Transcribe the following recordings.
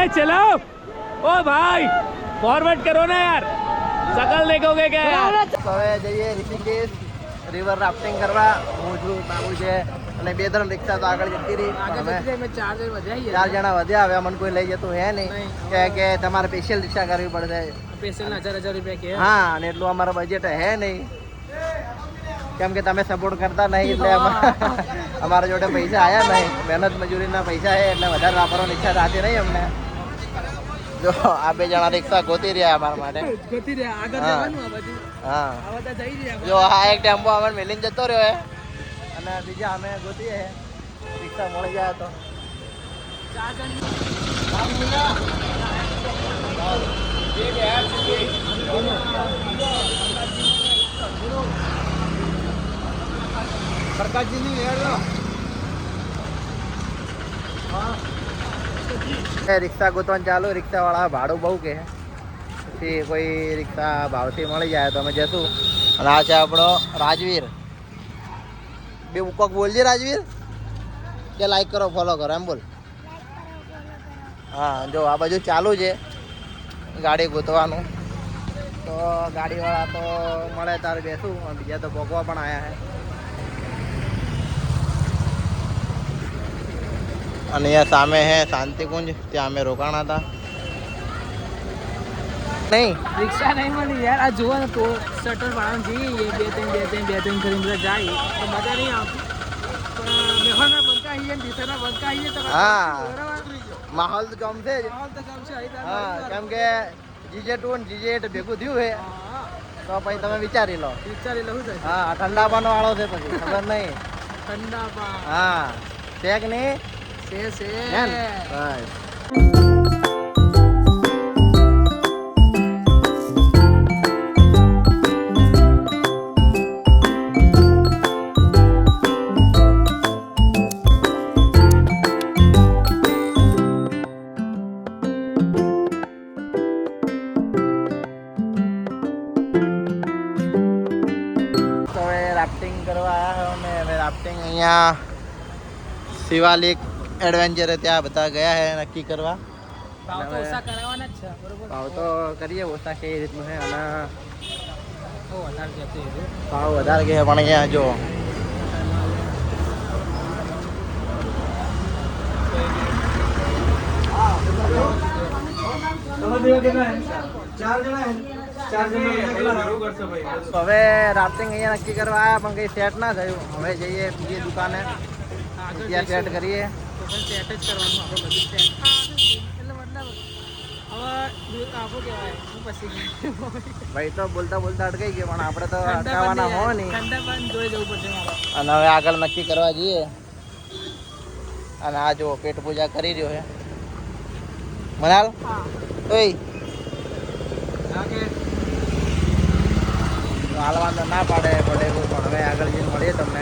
अरे चलाओ ओ भाई फॉरवर्ड करो ना यार सकल देखोगे क्या यार તો હવે જઈએ ઋષિકેશ રિવર રાફ્ટિંગ કરવા હું છું બાબુ છે અને બે ત્રણ રિક્ષા તો આગળ જતી રહી અમે ચાર જણા વધ્યા હવે મને કોઈ લઈ જતું હે નહીં કે કે તમારે સ્પેશિયલ રિક્ષા કરવી પડશે હા અને એટલું અમારું બજેટ હે નહીં કેમ કે તમે સપોર્ટ કરતા નહીં એટલે અમા- અમારા જોડે પૈસા આયા નહીં મહેનત મજૂરીના પૈસા છે એટલે વધારે વાપરવાની ઈચ્છા થતી નહીં અમને જો આ બે જણા રિક્ષા ગોતી રહ્યા અમારા માટે. હા. રહ્યા. જો આ એક ટેમ્પો અમે મેલીને જતો રહ્યો હે. અને બીજા અમે ગોતીએ હે. રિક્ષા મળી જાય તો. એ રિક્ષા ગોતવાનું ચાલુ રિક્ષા વાળા ભાડું બહુ કે પછી કોઈ રિક્ષા ભાવથી મળી જાય તો અમે જશું. અને આ છે આપણો રાજવીર. બે કોક બોલજે રાજવીર? કે લાઈક કરો ફોલો કરો, એમ બોલ. હા, જો આ બાજુ ચાલુ છે ગાડી ગોતવાનું. તો ગાડીવાળા તો મળે, તારે બેસું. બીજા તો ભોગવા પણ આવ્યા છે અને અહીંયા સામે હે શાંતિકુંજ ત્યાં અમે રોકાણા હતા. નહીં રિક્ષા નહીં મળી યાર. આ જુઓ ને તો શટર વાળા જઈએ બે ત્રણ બે ત્રણ બે ત્રણ કરીને બધા જાય. તો મજા નહીં આવતી. પણ બંકા આવીએ ને બંકા આવીએ તો હા. માહોલ તો ગમશે કામ છે હા કેમ કે જીજે ટુ ને જીજે એટ ભેગું થયું છે. તો પછી તમે વિચારી લો. વિચારી લો હા ઠંડાપાનો વાળો છે પછી ખબર નહીં. ઠંડા પા હા છે નહીં. હે ને? તો હવે રાફ્ટિંગ કરવા આવ્યા અમે. રાફ્ટિંગ અહીંયા શિવાલિક એડવેન્ચર ત્યાં બધા ગયા છે નક્કી કરવા. ભાવ તો કરીએ ઓછા કઈ રીતનું છે અને ભાવ વધારે કે પણ અહીંયા જો. હવે રાત્રે અહીંયા નક્કી કરવા આવ્યા પણ કઈ સેટ ના થયું. હવે જઈએ બીજી દુકાને. ત્યાં સેટ કરીએ. તો અટેચ કરવાનું આપણે બધું સેટ એટલે મતલબ હવે આપણું કહેવાય. હું પછી ભાઈ તો બોલતા બોલતા અટકાઈ ગયા પણ આપણે તો અટકાવવાના હો પણ ઠંડા પણ જોઈ જવું પડશે મારે. અને હવે આગળ નક્કી કરવા જઈએ. અને આ જો પેટ પૂજા કરી રહ્યો છે. મનાલ? હા. ઓય. હા કે? હાલવા તો ના પાડે પડે પણ હવે આગળ જઈને મળીએ તમને.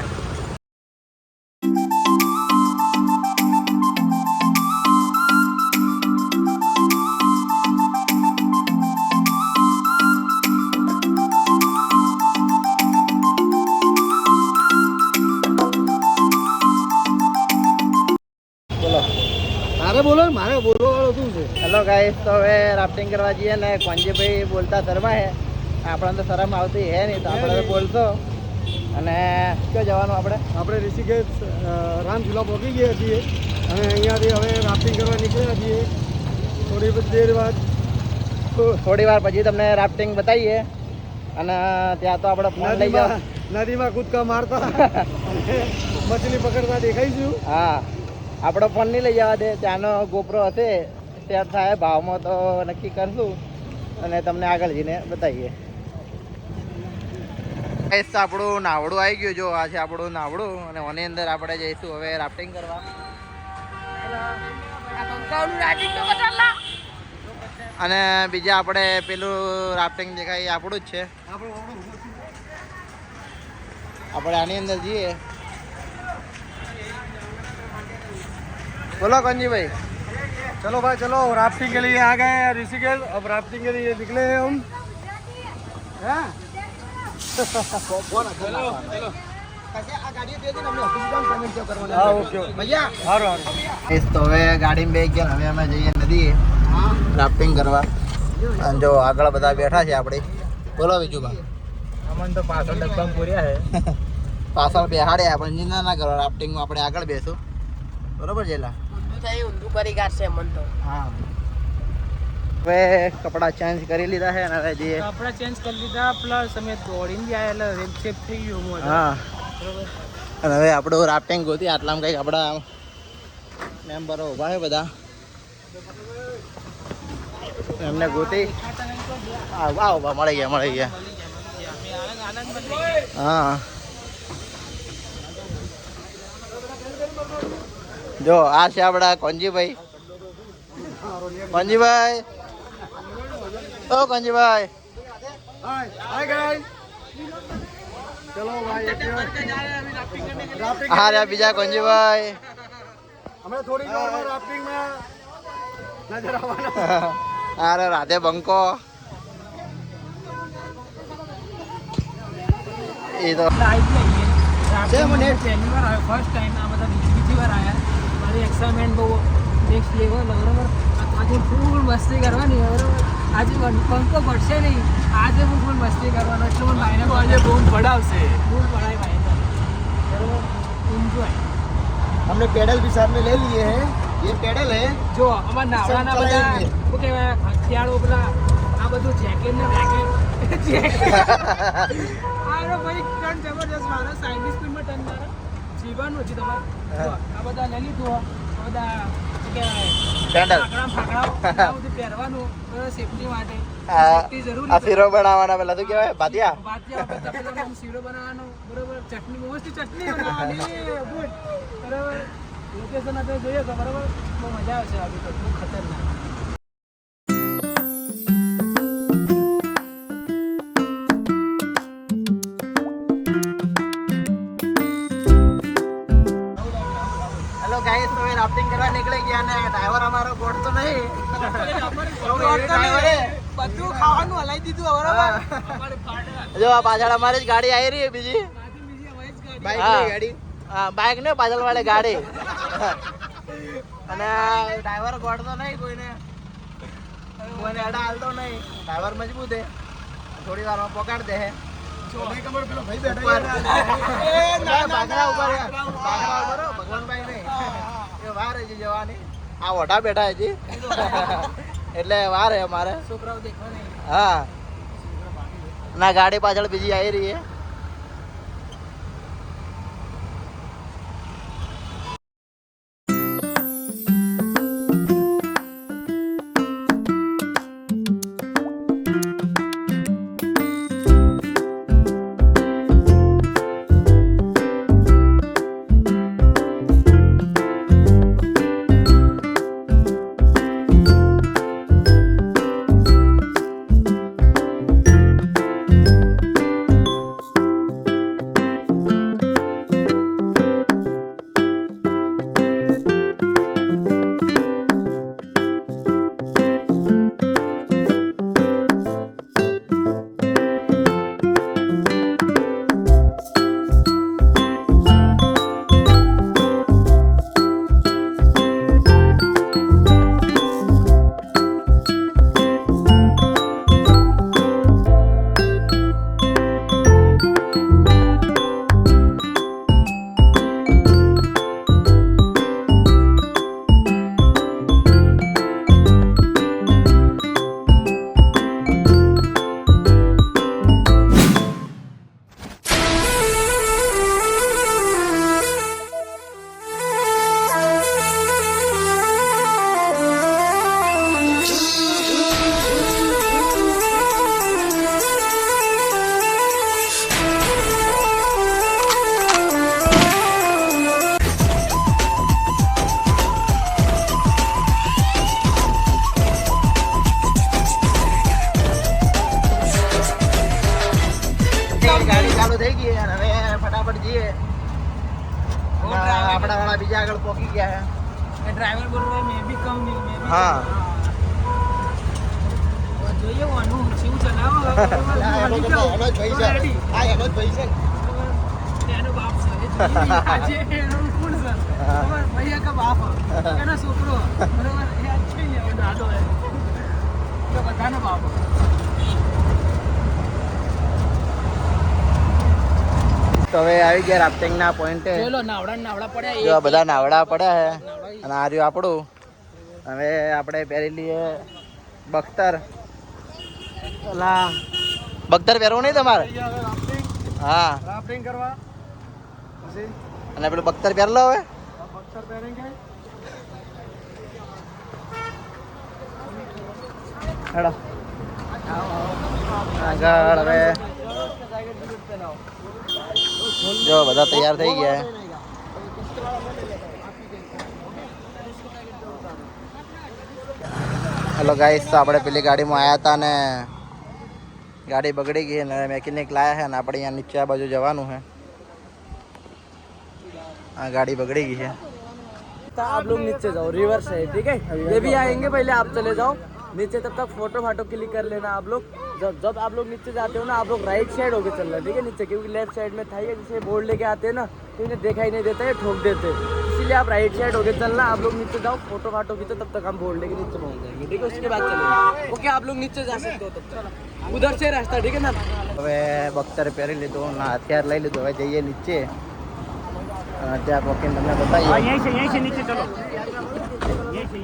ગાઈસ તો હવે રાફ્ટિંગ કરવા જઈએ ને કોંજીભાઈ બોલતા શરમા હે. આપણને તો શરમ આવતી હે નહીં તો આપણે બોલશો. અને ક્યાં જવાનું આપણે? આપણે ઋષિકેશ રામ ઝૂલા પહોંચી ગયા છીએ. અને અહીંયાથી હવે રાફ્ટિંગ કરવા નીકળ્યા છીએ. થોડી દેર બાદ. થોડી વાર પછી તમને રાફ્ટિંગ બતાવીએ. અને ત્યાં તો આપણે ફોન લઈ જાઓ નદીમાં કૂદકા મારતા. મછલી પકડતા દેખાઈશું હા. આપણો ફોન નહીં લઈ જવા દે ત્યાંનો ગોપરો હશે. સેટ થાય ભાવમાં તો નક્કી કરશું અને તમને આગળ જઈને બતાવીએ. ગાઈસ, આપણું નાવડું આવી ગયું. જો આ છે આપણું નાવડું અને ઓની અંદર આપણે જઈશું હવે રાફ્ટિંગ કરવા. અને બીજા આપણે પેલું રાફ્ટિંગ દેખાય આપણું જ છે. આપણે આની અંદર જઈએ. બોલો કંજીભાઈ. चलो भाई चलो राफ्टिंग के लिए आ गए हैं ऋषिकेश अब राफ्टिंग के लिए निकले हैं हम हैं? હા ઓકે ભૈયા સારું સારું તો હવે ગાડીમાં બે ગયા હવે અમે જઈએ નદીએ રાફ્ટિંગ કરવા અને જો આગળ બધા બેઠા છે આપણે બોલો બીજું બા અમન તો પાછળ ડબ્બામાં પૂર્યા હે પાછળ બેહાડ્યા પણ ચિંતા ના કરો રાફ્ટિંગમાં આપણે આગળ બેસું બરોબર જેલા હા. હવે કપડાં ચેન્જ કરી લીધા છે અને હવે જઈએ કપડા ચેન્જ કરી લીધા પ્લસ અમે દોડીને બી આવ્યા એટલે રેપ સેફ થઈ ગયું હું. અને હવે આપણું રાફ્ટિંગ ગોતી આટલામાં કંઈક આપણા મેમ્બરો ઊભા છે બધા. એમને ગોતી. આવો વાહ ઊભા મળી ગયા મળી ગયા. હા. જો, આ છે આપણા કોંજીભાઈ કોંજીભાઈ ઓ કોંજીભાઈ હા રે બીજા કોંજીભાઈ અમે થોડી રાધે બંકો. એ તો મારી એક્સાઇટમેન્ટ બહુ નેક્સ્ટ લેવલ બરોબર આજે ફૂલ મસ્તી કરવાની બરોબર આજે પં- પંખો પડશે નહીં આજે હું ફૂલ મસ્તી કરવાનો એટલે મને ભાઈને આજે બૂમ પડાવશે ફૂલ પડાય ભાઈને બરોબર એન્જોય हमने पेडल भी साथ में ले लिए हैं ये पेडल है જો અમાર નાવડાના બધા ચલાવીએ. શું કહેવાય હથિયારો પેલા આ બધું જેકેટ ને વેકેટ આરો ભાઈ ટન જબરજસ્ત મારો સાયન્ટિસ્ટ સ્કૂલમાં ટન મારો જીવવાનું છે તમારે જો, આ બધા લઈ લીધું બધા લોકેશન આપણે જોઈએ તો બરોબર બહુ મજા આવશે આવી તો. ખતરનાક. કરવા નીકળી ગયા ને ડ્રાઈવર અમારો ગોઠતો નહીં બધું ખાવાનું હલાઈ દીધું બરોબર જો પાછળ અમારી જ ગાડી આવી રહી છે બીજી બાઈક હા. બાઇક ને પાછળ વાળી ગાડી અને ડ્રાઈવર ગોડતો નહીં કોઈને કોઈને અડા હાલતો નહીં ડ્રાઈવર મજબૂત હે થોડી વારમાં પકડ દે હે ભગવાનભાઈ નહીં એ વાર જવાની આ ઓઢા બેઠા હજી. એટલે વાર હે અમારે. છોકરાઓ દેખવા નહીં. હા. ના ગાડી પાછળ બીજી આવી રહી છે ડ્રાઈવર બોલ મેં બી કમ નહીં મે બી હા. જોઈએ વાનું શું ચલાવો એનો જ ભાઈ છે. હા એનો જ ભાઈ છે. એનો બાપ છે. આજે એનો કોણ છે? ભૈયા કા બાપ એનો છોકરો બરોબર? એ આ છે ને દાદો તો બધાનો બાપ તો હવે આવી ગયા રાફ્ટિંગ ના પોઈન્ટે ચલો નાવડા નાવડા પડ્યા જો બધા નાવડા પડ્યા છે અને આ રહ્યું આપણું. હવે આપણે પહેરી લઈએ બખ્તર. ઓલા બખ્તર પહેરવું નહીં તમારે? હા. રાફ્ટિંગ કરવા. પછી? અને પેલું બખ્તર પહેર લો હવે. આ પહેરેંગે હેડો. આગળ હવે. જો બધા તૈયાર થઈ ગયા હેલો ગાઈસ તો આપણે પેલી ગાડીમાં આવ્યા હતા ને ગાડી બગડી ગઈ ને મેકેનિક લાયા છે ને આપણે અહીંયા નીચે આ બાજુ જવાનું છે આ ગાડી બગડી ગઈ છે तो आप लोग नीचे जाओ रिवर्स है ठीक है ये भी आएंगे पहले आप चले जाओ नीचे तब तक फोटो फाटो क्लिक कर लेना आप लोग जब जब आप लोग नीचे जाते हो ना आप लोग राइट साइड होके चलना ठीक है नीचे क्योंकि लेफ्ट साइड में था ही है, जैसे बोर्ड लेके आते हैं ना तो इन्हें देखा ही नहीं देता है ठोक देते हैं। इसीलिए आप राइट साइड होके चलना आप लोग नीचे जाओ फोटो फाटो खींचो तब तक हम बोर्ड लेके नीचे पहुंच जाएंगे ठीक है उसके बाद चलेंगे ओके आप लोग नीचे जा सकते हो तब तक उधर से रास्ता ठीक है ना હવે બખ્તર પહેરી લીધું ને હથિયાર લઈ લીધું હવે જઈએ નીચે અને ત્યાં પહોંચીને તમને બતાવીએ यहीं से यहीं से नीचे चलो यहीं से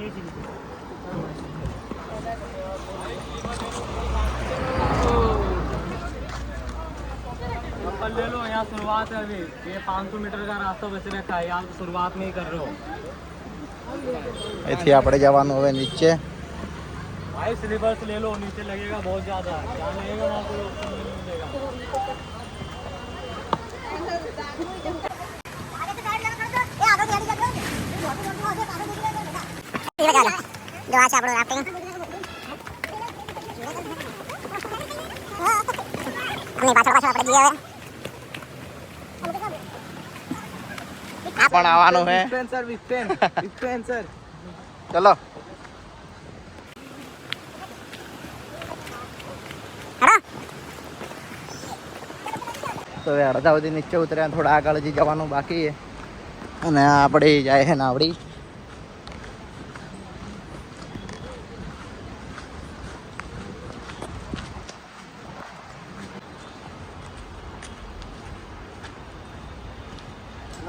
चप्पल ले लो यहाँ शुरुआत है अभी। ये 500 मीटर का रास्ता वैसे रखा है यहाँ तो शुरुआत में ही कर रहे हो। इतनी आप जवान हो गए नीचे। भाई सिलेबस ले लो नीचे लगेगा बहुत ज़्यादा। यहाँ लगेगा वहाँ तो कोई ऑप्शन नहीं मिलेगा। जो आज आप लोग हुए। પણ આવવાનું હે. સર વિસ્પેન સર ચલો. તો હવે અડધા સુધી નીચે ઉતર્યા થોડા આગળ હજી જવાનું બાકી અને આપણે જાય છે નાવડી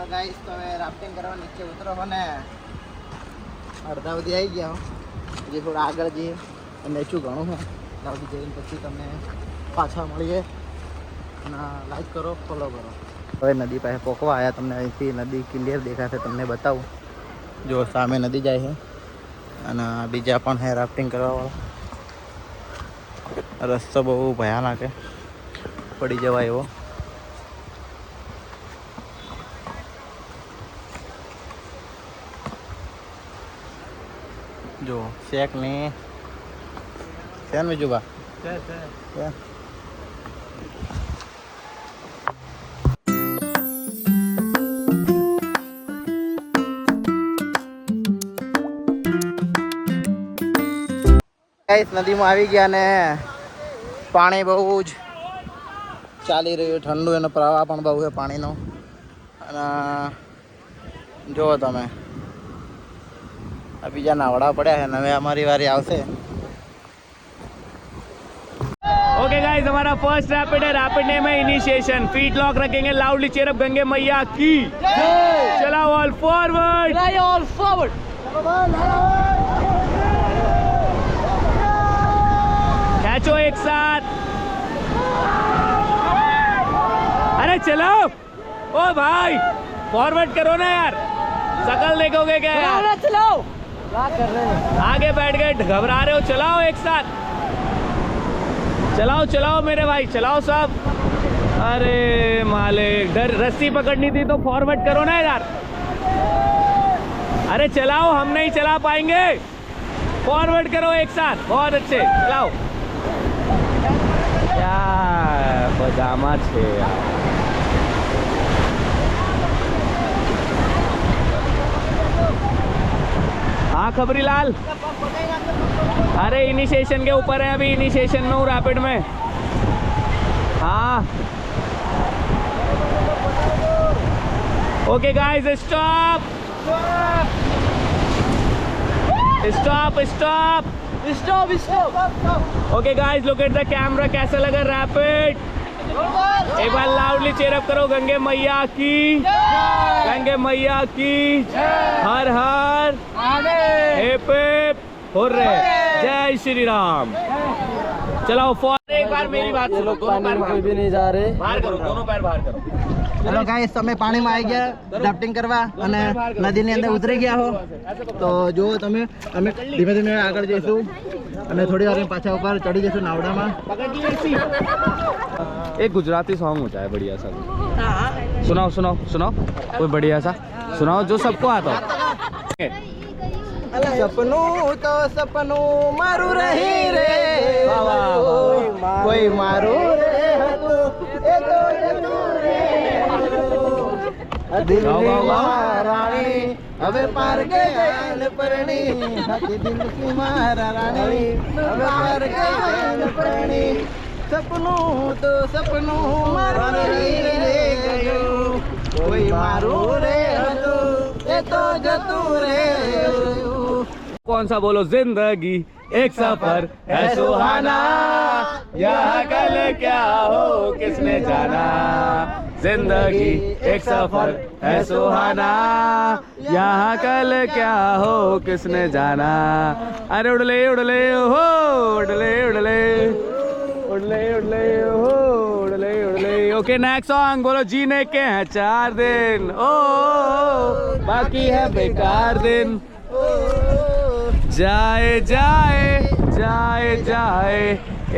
ગાઈસ તો હવે રાફ્ટિંગ કરવા નીચે ઉતરો અને અડધા સુધી આવી ગયા હો. હજી થોડા આગળ જઈએ. અને શું ઘણું છે. ત્યાં જઈને પછી તમને પાછા મળીએ. અને લાઈક કરો ફોલો કરો. હવે નદી પાસે પોકવા આવ્યા તમને અહીંથી નદી ક્લિયર દેખાશે, તમને બતાવું. જો સામે નદી જાય છે. અને બીજા પણ છે રાફ્ટિંગ કરવાવાળા. રસ્તો બહુ ભયાનક છે. પડી જવાય એવો. જો શેક ને બા? Yeah. નદીમાં આવી ગયા ને. પાણી બહુ જ ચાલી રહ્યું ઠંડુ એનો પ્રવાહ પણ બહુ છે પાણીનો. અને જુઓ તમે. આ બીજા નાવડા પડ્યા છે ને હવે અમારી વારી આવશે ओके गाइस हमारा फर्स्ट रैपिड है रैपिड नेम है इनिशिएशन फीट लॉक रखेंगे लाउडली चेयर अप गंगे मैया की चलाओ ऑल फॉरवर्ड ऑल फॉरवर्ड खींचो एक साथ अरे चलाओ ओ भाई फॉरवर्ड करो ना यार शकल देखोगे क्या यार चलाओ क्या कर रहे हैं आगे बैठ गए घबरा रहे हो चलाओ एक साथ चलाओ चलाओ मेरे भाई चलाओ सब अरे मालिक डर रस्सी पकड़नी थी तो फॉरवर्ड करो ना यार अरे चलाओ हम नहीं चला पाएंगे फॉरवर्ड करो एक साथ बहुत अच्छे चलाओ क्या पजामा छे यार हाँ खबरी लाल। अरे इनिशिएशन के ऊपर है अभी इनिशिएशन में हूँ रैपिड में। हाँ। Okay, guys, stop. Stop, stop. Stop stop Okay, guys, look at the camera. कैसा लगा रैपिड एक बार लाउडली चेयरअप करो गंगे मैया की। गंगे मैया की। हर हर। जय श्री राम चलो फॉर एक बार मेरी बात ये सुनो लोग दोनों पानी पैर में कोई बाहर भी नहीं जा रहे बाहर करो दोनों पैर बाहर करो ચલો ગાઈસ તમે પાણીમાં આવી ગયા રાફ્ટિંગ કરવા અને નદીની અંદર ઉતરી ગયા હો તો જો તમે અમે ધીમે ધીમે આગળ જઈશું અને થોડી વાર પાછા ઉપર ચડી જઈશું નાવડામાં एक गुजराती सॉन्ग होता है बढ़िया सा सुनाओ सुनाओ सुनाओ कोई बढ़िया सा सुनाओ जो सबको आता हो સપનું તો સપનું મારું રહી રે. કોઈ મારું રે હતું એ તો. રાણી હવે પાર ગયા પરણી. દિલ મારા રાણી હવે પાર ગયા પરણી. સપનું તો સપનું મારું રહી રે. ગયું કોઈ મારું રે હતું એ તો જતું રે कौन सा बोलो ज़िंदगी? एक सफ़र है सुहाना। यह कल क्या हो, किसने जाना? ज़िंदगी एक सफ़र है सुहाना। यहाँ कल क्या हो, किसने जाना? अरे उड़ले उड़ले हो उड़ले उड़ले। उड़ले उड़ले हो उड़ले उड़ले। ओके नेक्स्ट सॉन्ग बोलो, जीने के हैं चार दिन। ओ, बाकी है बेकार दिन। जाए जाए जाए जाए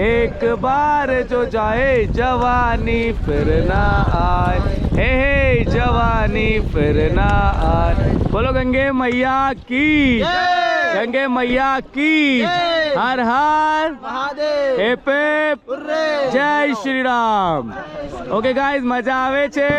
एक बार जो जाए जवानी फिर ना आए हे हे जवानी फिर ना आए बोलो गंगे मैया की गंगे मैया की हर हर મહાદેવ हिप हिप जय श्री राम ઓકે ગાઈઝ મજા આવે છે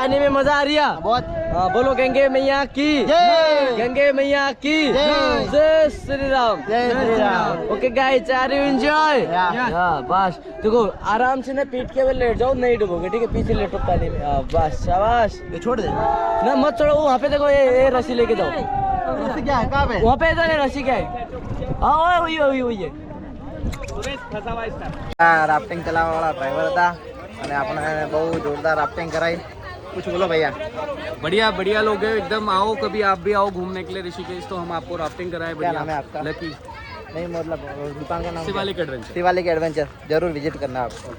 पानी में मजा आ रही है बहुत हाँ बोलो गंगे मैया की जय। गंगे मैया की जय। जय श्री राम जय Shri Ram okay guys are you enjoy Yeah. हाँ बस देखो आराम से ना पीठ के बल लेट जाओ नहीं डूबोगे ठीक है पीछे लेटो पानी में हाँ बस शाबाश ये छोड़ दे ना मत चढ़ो वहाँ पे देखो ये ये रस्सी लेके जाओ रस्सी क्या है कहाँ पे वहाँ पे तो ये रस्सी क्या है हाँ ओए वही वही वही है આ રાફ્ટિંગ ચલાવવા વાળા ડ્રાઈવર હતા અને આપણે બહુ જોરદાર રાફ્ટિંગ કરાઈ कुछ बोलो भैया बढ़िया बढ़िया लोग हैं एकदम आओ कभी आप भी आओ घूमने के लिए ऋषिकेश तो हम आपको राफ्टिंग कराए क्या नाम है बढ़िया आपका? लकी नहीं मतलब दुकान का नाम शिवालिक एडवेंचर शिवालिक एडवेंचर जरूर विजिट करना आपको